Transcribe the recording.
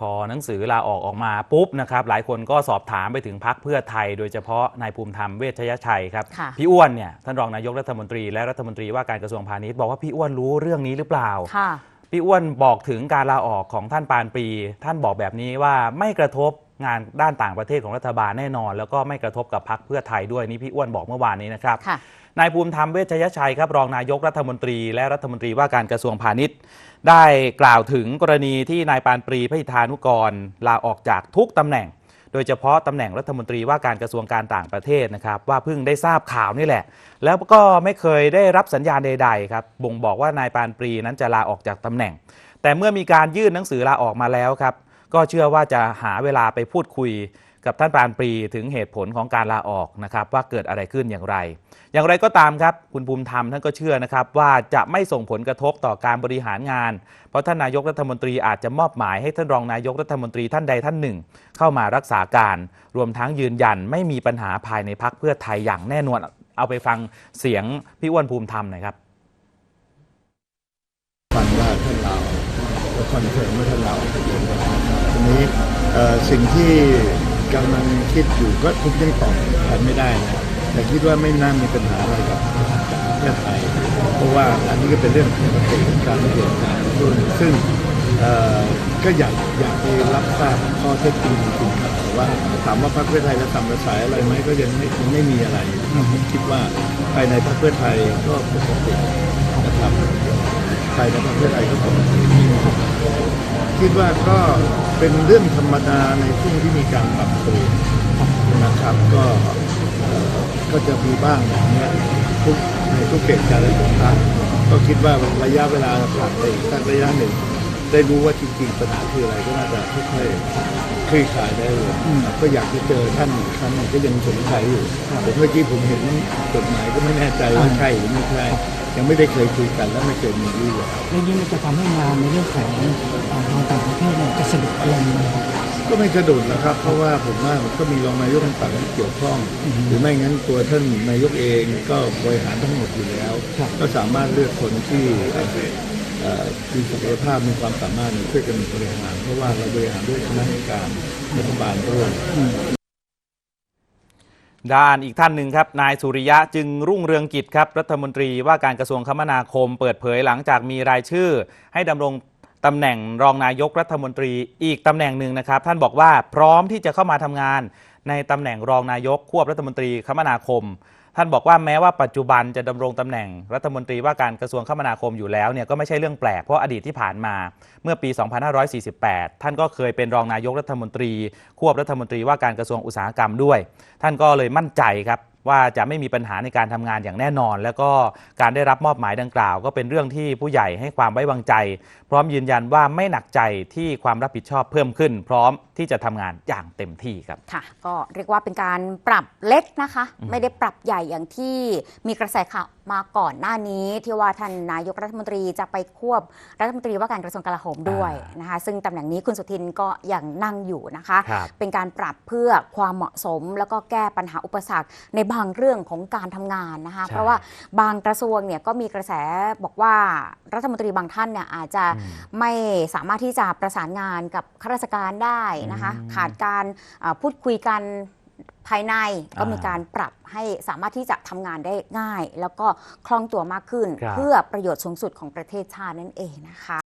พอหนังสือลาออกออกมาปุ๊บนะครับหลายคนก็สอบถามไปถึงพักเพื่อไทย โดยเฉพาะนายภูมิธรรมเวชยชัยครับค่ะพี่อ้วนเนี่ยท่านรองนายกรัฐมนตรีและรัฐมนตรีว่าการกระทรวงพาณิชย์บอกว่าพี่อ้วนรู้เรื่องนี้หรือเปล่าค่ะพี่อ้วนบอกถึงการลาออกของท่านปานปรีท่านบอกแบบนี้ว่าไม่กระทบ งานด้านต่างประเทศของรัฐบาลแน่นอน แล้วก็ไม่กระทบกับพักเพื่อไทยด้วยนี่พี่อ้วนบอกเมื่อวานนี้นะครับค่ะนายภูมิธรรมเวชยชัยครับรองนายกรัฐมนตรี และรัฐมนตรีว่าการกระทรวงพาณิชย์ ได้กล่าวถึงกรณีที่นายปานปรีพหิทานุกรลาออกจากทุกตำแหน่ง โดยเฉพาะตำแหน่งรัฐมนตรีว่าการกระทรวงการต่างประเทศนะครับ ว่าเพิ่งได้ทราบข่าวนี่แหละ แล้วก็ไม่เคยได้รับสัญญาณใดๆครับบ่งบอกว่านายปานปรีนั้นจะลาออกจากตำแหน่ง แต่เมื่อมีการยื่นหนังสือลาออกมาแล้วครับ ก็เชื่อว่าจะหาเวลาไปพูดคุยกับท่านปานปรีถึงเหตุผลของการลาออกนะครับว่าเกิดอะไรขึ้นอย่างไร อย่างไรก็ตามครับ คุณภูมิธรรมท่านก็เชื่อนะครับ ว่าจะไม่ส่งผลกระทบต่อการบริหารงาน เพราะท่านนายกรัฐมนตรีอาจจะมอบหมายให้ท่านรองนายกรัฐมนตรีท่านใดท่านหนึ่ง เข้ามารักษาการ รวมทั้งยืนยันไม่มีปัญหาภายในพักเพื่อไทยอย่างแน่นอนเอาไปฟังเสียงพี่อ้วนภูมิธรรมหน่อยครับ ก็คอนเฟิร์มว่าท่านเราทีนี้สิ่งที่กำลังคิดอยู่ก็ทุกยังตอบแทนไม่ได้นะแต่คิดว่าไม่น่ามีปัญหาอะไรกับประเทศไทยเพราะว่าอันนี้ก็เป็นเรื่องปกติของการเปลี่ยนแปลงรุ่นซึ่งก็อยากอยากไปรับทราบข้อเท็จจริงจริงครับแต่ว่าถามว่าพรรคเพื่อไทยจะทำกระแสอะไรไหมก็ยังไม่ไม่มีอะไรผมคิดว่าภายในพรรคเพื่อไทยก็ปกตินะครับไทยและประเทศไทยก็ปกติ คิดว่าก็เป็นเรื่องธรรมดาในช่วงที่มีการปรับตัวนะครับก็ก็จะมีบ้างแบบนี้ทุกในทุกเกตการณ์ต่านก็คิดว่าระยะเวลาผ่านไปอีกสักระยะหนึ่ง ได้รู้ว่าจริงๆปัญหาคืออะไรก็น่าจะค่อยๆคลี่คลายได้เลยก็อยากจะเจอท่านอีกครั้งหนึ่งก็ยังสงสัยอยู่แต่เมื่อกี้ผมเห็นจดหมายก็ไม่แน่ใจว่าใช่หรือไม่ใช่ยังไม่ได้เคยคุยกันและไม่เคยมีวี่แววแล้วยิ่งมันจะทำให้งานในเรื่องของอ่าทางต่างประเทศเนี่ยจะสะดุดลงนะครับก็ไม่กระโดดนะครับ เพราะว่าผมว่ามันก็มีรองนายกต่างๆที่เกี่ยวข้อง หรือไม่งั้นตัวท่านนายกเองก็บริหารทั้งหมดอยู่แล้วครับก็สามารถเลือกคนที่เอ่อเอ่อ มีศักยภาพมีความสามารถช่วยกันบริหารเพราะว่าเราบริหารด้วยคณะกรรมการรัฐบาลด้วยด้านอีกท่านหนึ่งครับ นายสุริยะจึงรุ่งเรืองกิจครับ รัฐมนตรีว่าการกระทรวงคมนาคมเปิดเผยหลังจากมีรายชื่อ ให้ดำรง ตำแหน่งรองนายกรัฐมนตรีอีกตำแหน่งหนึ่งนะครับ ท่านบอกว่าพร้อมที่จะเข้ามาทำงาน ในตำแหน่งรองนายกควบรัฐมนตรีคมนาคม ท่านบอกว่าแม้ว่าปัจจุบันจะดำรงตำแหน่งรัฐมนตรีว่าการกระทรวงคมนาคมอยู่แล้วเนี่ยก็ไม่ใช่เรื่องแปลกเพราะอดีตที่ผ่านมาเมื่อปี 2548 ท่านก็เคยเป็นรองนายกรัฐมนตรี ควบรัฐมนตรีว่าการกระทรวงอุตสาหกรรมด้วย ท่านก็เลยมั่นใจครับ ว่าจะไม่มีปัญหาในการทำงานอย่างแน่นอน แล้วก็การได้รับมอบหมายดังกล่าว ก็เป็นเรื่องที่ผู้ใหญ่ให้ความไว้วางใจ พร้อมยืนยันว่าไม่หนักใจที่ความรับผิดชอบเพิ่มขึ้น พร้อมที่จะทำงานอย่างเต็มที่ครับค่ะ ก็เรียกว่าเป็นการปรับเล็กนะคะ ไม่ได้ปรับใหญ่อย่างที่มีกระแสข่าวมาก่อนหน้านี้ ที่ว่าท่านนายกรัฐมนตรีจะไปควบรัฐมนตรีว่าการกระทรวงกลาโหมด้วยนะคะ ซึ่งตำแหน่งนี้คุณสุทินก็ยังนั่งอยู่นะคะครับเป็นการปรับเพื่อความเหมาะสม แล้วก็แก้ปัญหาอุปสรรคในบางเรื่องของการทำงานนะคะใช่เพราะว่าบางกระทรวงเนี่ยก็มีกระแสบอกว่ารัฐมนตรีบางท่านเนี่ยอาจจะอืมไม่สามารถที่จะประสานงานกับข้าราชการได้นะคะอืมขาดการอ่าพูดคุยกันภายในก็อ่ามีมีการปรับให้สามารถที่จะทำงานได้ง่าย แล้วก็คล่องตัวมากขึ้นครับเพื่อประโยชน์สูงสุดของประเทศชาตินั่นเองนะคะ